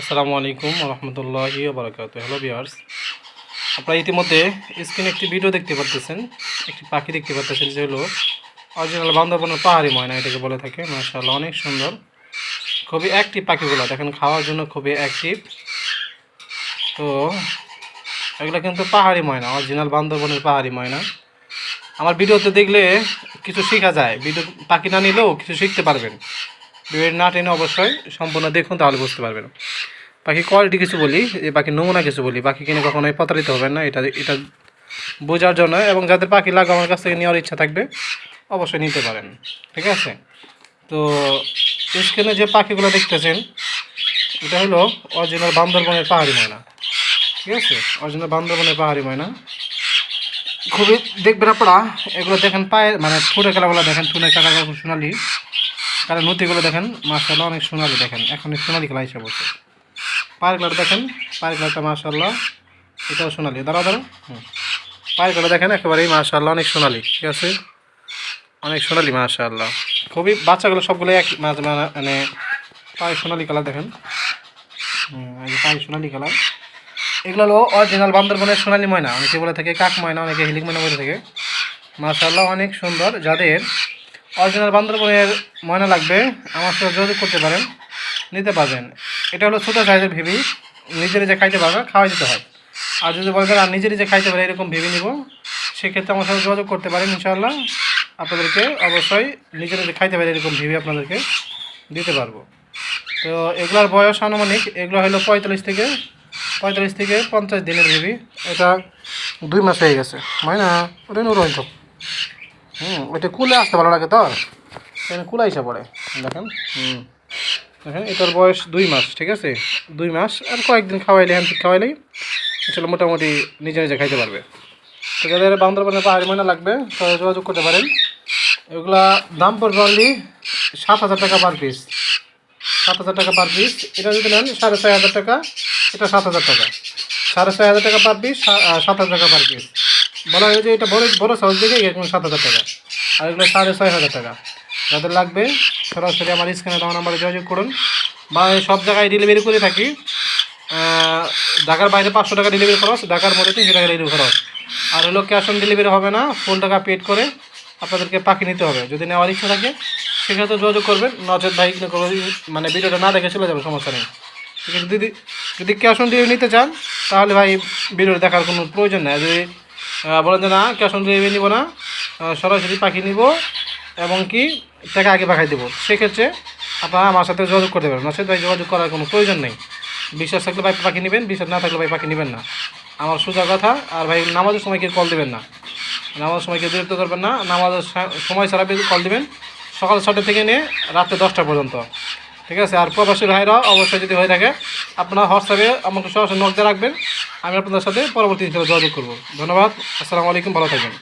আসসালামু আলাইকুম রহমতুল্লাহি বারকাত হ্যালো বিয়ার্স আপনারা ইতিমধ্যে স্ক্রিনে একটি ভিডিও দেখতে পাচ্ছেন একটি পাখি দেখতে পাচ্ছেন যে হলো অরিজিনাল বান্দরবনের পাহাড়ি ময়না, এটাকে বলে থাকে। মাশাআল্লাহ, অনেক সুন্দর। খুবই অ্যাক্টিভ পাখিগুলো। দেখেন, খাওয়ার জন্য খুবই অ্যাক্টিভ তো এগুলো কিন্তু পাহাড়ি ময়না অরিজিনাল বান্দরবনের পাহাড়ি ময়না। আমার ভিডিওতে দেখলে কিছু শেখা যায়। ভিডিও পাখি না নিলেও কিছু শিখতে পারবেন। ভিডিও না টেনে অবশ্যই সম্পূর্ণ দেখুন, তাহলে বুঝতে পারবেন। পাখি কোয়ালিটি কিছু বলি যে পাখি নমুনা কিছু বলি পাখি কিনে কখনোই প্রতারিত হবেন না, এটা এটা বোঝার জন্য এবং যাদের পাখি লাগবে আমার কাছ থেকে নেওয়ার ইচ্ছা থাকবে, অবশ্যই নিতে পারেন, ঠিক আছে? তো স্ক্রিনে যে পাখিগুলো দেখতেছেন, এটা হলো অরিজিনাল বান্দরবনের পাহাড়ি ময়না, ঠিক আছে? অরিজিনাল বান্দরবনের পাহাড়ি ময়না। খুবই দেখবেন আপনারা, এগুলো দেখেন পায়ে মানে ঠুঁড়ে খেলাগুলো দেখেন ঠুনে খেলাগুলো সোনালি। কারণ নথিগুলো দেখেন মার্শাল্লাহ অনেক সোনালি দেখেন। এখন সোনালি খেলা হিসেবে বলছে পায়ের খেলাটা দেখেন, পায়ের খেলাটা মার্শাল্লাহ এটাও সোনালি। দাঁড়া দাঁড়া হুম। খেলা দেখেন, একেবারেই মার্শাল্লাহ অনেক সোনালি, ঠিক আছে? অনেক সোনালি মার্শাল্লাহ খুবই, বাচ্চাগুলো সবগুলো এক মাঝে মানে পায়ে সোনালি কালার দেখেন। পায়ে সোনালি কালার এগুলো হলো অরিজিনাল বান্দরবনের সোনালি ময়না। অনেকে বলে থাকে কাক ময়না, অনেকে হিলিক ময়না বলে থাকে। মার্শাল্লাহ অনেক সুন্দর, যাদের অরিজিনাল বান্দরবনের ময়না লাগবে। আমার সাথে যোগাযোগ করতে পারেন। নিতে পারবেন। এটা হলো ছোটো সাইজের ভেবি। নিজে নিজে খাইতে পারবে, খাওয়াই দিতে হয়। আর যদি বলবেন আর নিজে নিজে খাইতে পারে, এরকম ভেবে নিব, সেক্ষেত্রে আমার সাথে যোগাযোগ করতে পারেন ইনশাআল্লাহ। আপনাদেরকে অবশ্যই নিজে নিজে খাইতে পারে, এরকম ভেবে আপনাদেরকে দিতে পারব। তো এগুলার বয়স আনুমানিক, এগুলো হলো পঁয়তাল্লিশ থেকে পঁয়তাল্লিশ থেকে পঞ্চাশ দিনের ভেবি। এটা দুই মাস হয়ে গেছে। ময়না, ওটা নুরো হয়তো হুম ওইটা কুলে আসতে ভালো লাগে তো এখানে কুলা হিসা পড়ে দেখেন। হুম। দেখেন এটার বয়স দুই মাস ঠিক আছে? দুই মাস আর কয়েকদিন খাওয়াইলে হ্যান্ড খাওয়াইলেই আসলে মোটামুটি নিজে নিজে খাইতে পারবে। তো যাদের বান্দরবনের পাহাড়ি ময়না লাগবে তারা যোগাযোগ করতে পারেন। এগুলা দাম পড়বে অনলি সাত হাজার টাকা পার পিস সাত হাজার টাকা পার পিস এটা যদি নেন সাড়ে ছয় হাজার টাকা এটা সাত হাজার টাকা। সাড়ে ছয় হাজার টাকা পার পিস সাত হাজার টাকা পার পিস বলা হয় যে এটা বড় বড় সাইজ দেখে এরকম সাত হাজার টাকা। আর এগুলো সাড়ে ছয় হাজার টাকা। যাদের লাগবে, সরাসরি আমার স্ক্রিনে দেওয়া নাম্বারে যোগাযোগ করুন। বা সব জায়গায় ডেলিভারি করে থাকি। ঢাকার বাইরে পাঁচশো টাকা ডেলিভারি খরচ, ঢাকার মধ্যে তিনশো টাকা ডেলিভারি খরচ। আর হলো ক্যাশ অন ডেলিভারি হবে না ফুল টাকা পেড করে আপনাদেরকে পাখি নিতে হবে। যদি নেওয়ার ইচ্ছা থাকে, সেক্ষেত্রে যোগাযোগ করবেন। নজর ভাই মানে ভিডিওটা না দেখে চলে যাবে, সমস্যা নেই। ঠিক আছে যদি যদি ক্যাশ অন ডেলিভারি নিতে চান, তাহলে ভাই ভিডিও দেখার কোনো প্রয়োজন নেই। যদি বলেন যে না ক্যাশ অন ডেলিভারি নিব না সরাসরি পাখি নিব এবং কি টাকা আগে পাঠাই দেবো। সেক্ষেত্রে আপনারা আমার সাথে যোগাযোগ করতে পারবেন নচেত ভাই যোগাযোগ করার কোনো প্রয়োজন নেই। বিশ্বাস থাকলে ভাই পাখি নেবেন, বিশ্বাস না থাকলে ভাই পাখি নেবেন না। আমার সোজা কথা, আর ভাই নামাজের সময় কেউ কল দেবেন না। নামাজের সময় কেউ বিরক্ত করবেন না। নামাজের সময় ছাড়া কল দেবেন। সকাল ছটা থেকে নিয়ে রাত্রে দশটা পর্যন্ত। ঠিক আছে? আর প্রবাসী ভাইরা অবশ্যই যদি হয়ে থাকে, আপনারা হোয়াটসঅ্যাপে আমাকে সরাসরি দিয়ে রাখবেন। আমি আপনাদের সাথে পরবর্তী যোগাযোগ করব। ধন্যবাদ। আসসালামু আলাইকুম। ভালো থাকবেন।